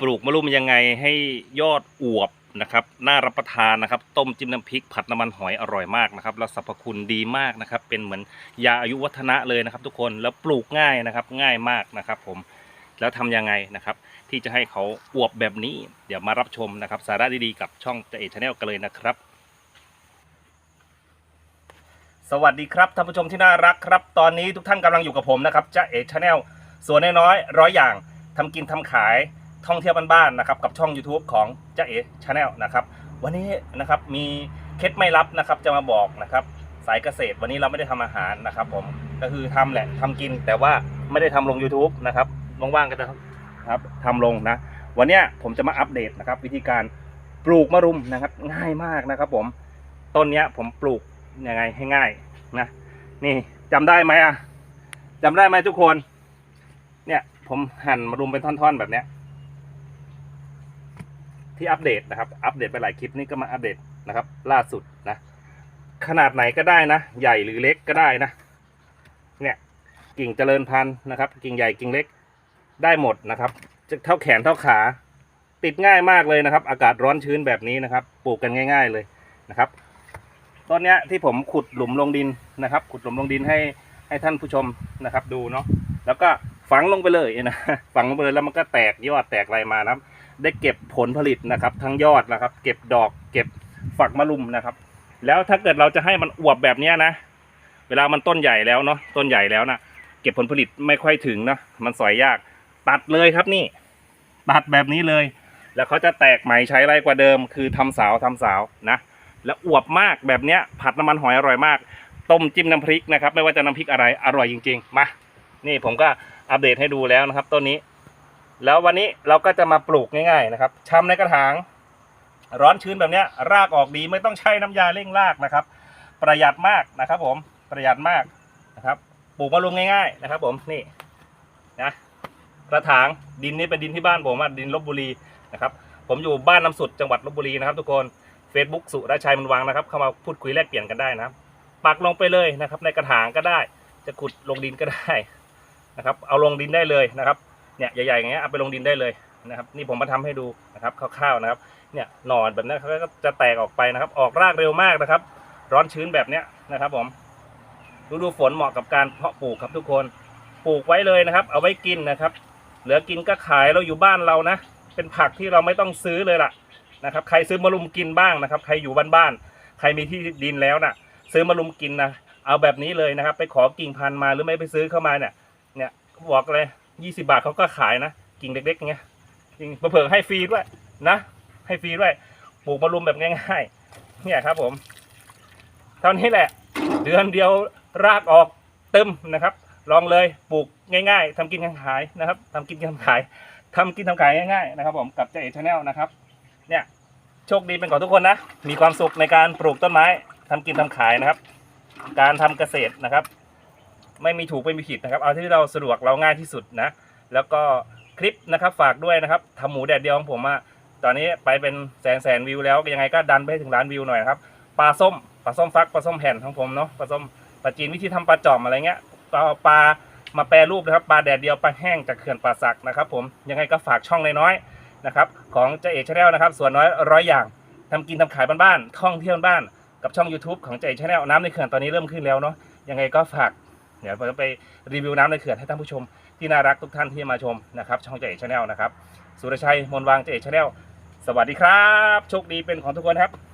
ปลูกมะรุมยังไงให้ยอดอวบนะครับน่ารับประทานนะครับ ต้มจิ้มน้ำพริก ผัดน้ำมันหอยอร่อยมากนะครับแล้วสรรพคุณดีมากนะครับ เป็นเหมือนยาอายุวัฒนะเลยนะครับ ทุกคนแล้วปลูกง่ายนะครับ ง่ายมากนะครับ ผมแล้วทำยังไงนะครับ ที่จะให้เขาอวบแบบนี้ เดี๋ยวมารับชมนะครับ สาระดีๆกับช่องเจเอชแนลกันเลยนะครับ สวัสดีครับท่านผู้ชมที่น่ารักครับ ตอนนี้ทุกท่านกำลังอยู่กับผมนะครับเจเอชแนลส่วนน้อยร้อยอย่างทำกินทำขาย ท่องเที่ยวบ้านๆนะครับกับช่อง YouTube ของจ้าเอ๋ชาแนลนะครับวันนี้นะครับมีเคล็ดไม่ลับนะครับจะมาบอกนะครับสายเกษตรวันนี้เราไม่ได้ทำอาหารนะครับ ผมก็คือทำแหละทำกินแต่ว่าไม่ได้ทำลง YouTube นะครับว่างๆก็จะครับทำลงนะวันนี้ผมจะมาอัปเดตนะครับ วิธีการปลูกมะรุมนะครับ ง่ายมากนะครับ ผมต้นเนี้ยผมปลูกยังไงให้ง่ายนะนี่จำได้ไหมอะจำได้ไหมทุกคน เนี่ยผมหั่นมะรุมเป็นท่อนๆแบบเนี้ย ที่อัปเดตนะครับ อัปเดตไปหลายคลิปนี่ก็มาอัปเดตนะครับ ล่าสุดนะ ขนาดไหนก็ได้นะ ใหญ่หรือเล็กก็ได้นะ เนี่ยกิ่งเจริญพันธุ์นะครับ กิ่งใหญ่กิ่งเล็กได้หมดนะครับจะเท่าแขนเท่าขา ติดง่ายมากเลยนะครับ อากาศร้อนชื้นแบบนี้นะครับ ปลูกกันง่าย ๆเลยนะครับต้นเนี้ยที่ผมขุดหลุมลงดินนะครับ ขุดหลุมลงดินให้ให้ท่านผู้ชมนะครับ ดูเนาะแล้วก็ฝังลงไปเลยนะฝังลงไปเลยแล้วมันก็แตกยอดแตกอะไรมานะครับ ได้เก็บผลผลิตนะครับ ทั้งยอดนะครับ เก็บดอก เก็บฝักมะลุมนะครับ แล้วถ้าเกิดเราจะให้มันอวบแบบนี้นะ เวลามันต้นใหญ่แล้วเนาะต้นใหญ่แล้วนะเก็บผลผลิตไม่ค่อยถึงนะมันสอยยากตัดเลยครับนี่ ตัดแบบนี้เลย แล้วเขาจะแตกใหม่ใช้ไรกว่าเดิม คือทำสาวทำสาวนะแล้วอวบมากแบบเนี้ยผัดน้ำมันหอยอร่อยมาก ต้มจิ้มน้ำพริกนะครับ ไม่ว่าจะน้ำพริกอะไรอร่อยจริง ๆ มา นี่ผมก็อัปเดตให้ดูแล้วนะครับต้นนี้ แล้ววันนี้เราก็จะมาปลูกง่าย ๆ นะครับชำในกระถาง ร้อนชื้นแบบนี้รากออกดีไม่ต้องใช้น้ำยาเร่งรากนะครับ ประหยัดมากนะครับ ผมประหยัดมากนะครับ ปลูกมะรุมง่าย ๆ นะครับ ผมนี่นะกระถางดินนี่เป็นดินที่บ้านผมดินลบบุรีนะครับ ผมอยู่บ้านน้ำสุดจังหวัดลบบุรีนะครับ ทุกคน Facebook สุรชัยมันวังนะครับ เข้ามาพูดคุยแลกเปลี่ยนกันได้นะปักลงไปเลยนะครับ ในกระถางก็ได้ จะขุดลงดินก็ได้นะครับ เอาลงดินได้เลยนะครับ เนี่ยใหญ่ๆอย่างเงี้ยเอาไปลงดินได้เลยนะครับ นี่ผมมาทำให้ดูนะครับคร่าวๆนะครับ เนี่ยหนอนแบบนี้เขาก็จะแตกออกไปนะครับ ออกรากเร็วมากนะครับ ร้อนชื้นแบบเนี้ยนะครับ ผมฤดูฝนเหมาะกับการเพาะปลูกครับทุกคนปลูกไว้เลยนะครับ เอาไว้กินนะครับ เหลือกินก็ขายเราอยู่บ้านเรานะเป็นผักที่เราไม่ต้องซื้อเลยล่ะนะครับ ใครซื้อมารุมกินบ้างนะครับ ใครอยู่บ้านๆใครมีที่ดินแล้วนะ่ะ ซื้อมารุมกินนะเอาแบบนี้เลยนะครับ ไปขอกิ่งพันธุ์มาหรือไม่ไปซื้อเข้ามาเนี่ย เนี่ยบอกเลย ยี่สิบาทเขาก็ขายนะ กิ่งเล็กๆเงี้ยกิ่งเผื่อให้ฟรีด้วยนะ ให้ฟรีด้วยปลูกมารุมแบบง่ายๆเนี่ยครับผมเท่านี้แหละ เดือนเดียวรากออกเต็มนะครับ ลองเลยปลูกง่ายๆทำกินทำขายนะครับทำกินทำขายทำกินทำขายง่ายๆนะครับ ผมกับเจเอชแนลนะครับ เนี่ยโชคดีเป็นของทุกคนนะ มีความสุขในการปลูกต้นไม้ทำกินทำขายนะครับ การทำเกษตรนะครับ ไม่มีถูกไม่มีผิดนะครับ เอาที่เราสะดวกเราง่ายที่สุดนะ แล้วก็คลิปนะครับฝากด้วยนะครับทำหมูแดดเดียวของผมอะตอนนี้ไปเป็นแสนแสนวิวแล้วยังไงก็ดันไปถึงล้านวิวหน่อยครับปลาส้มปลาส้มฟักปลาส้มแผ่นของผมเนาะปลาส้มปลาจีนวิธีทำปลาจอมอะไรเงี้ยเอาปลามาแปรรูปนะครับปลาแดดเดียวปลาแห้งจากเขื่อนป่าสักนะครับ ผมยังไงก็ฝากช่องน้อยๆนะครับของเจเอกชาแนลนะครับส่วนน้อยร้อยอย่างทำกินทำขายบ้านๆท่องเที่ยวบ้านกับช่อง YouTube ของเจเอกชาแนลน้ำในเขื่อนตอนนี้เริ่มขึ้นแล้วเนาะยังไงก็ฝาก เดี๋ยวผมจะไปรีวิวน้ำในเขื่อนให้ท่านผู้ชมที่น่ารักทุกท่านที่มาชมนะครับช่องเจเอกชาแนลนะครับสุรชัยมนวางเจเอกชาแนลสวัสดีครับโชคดีเป็นของทุกคนครับ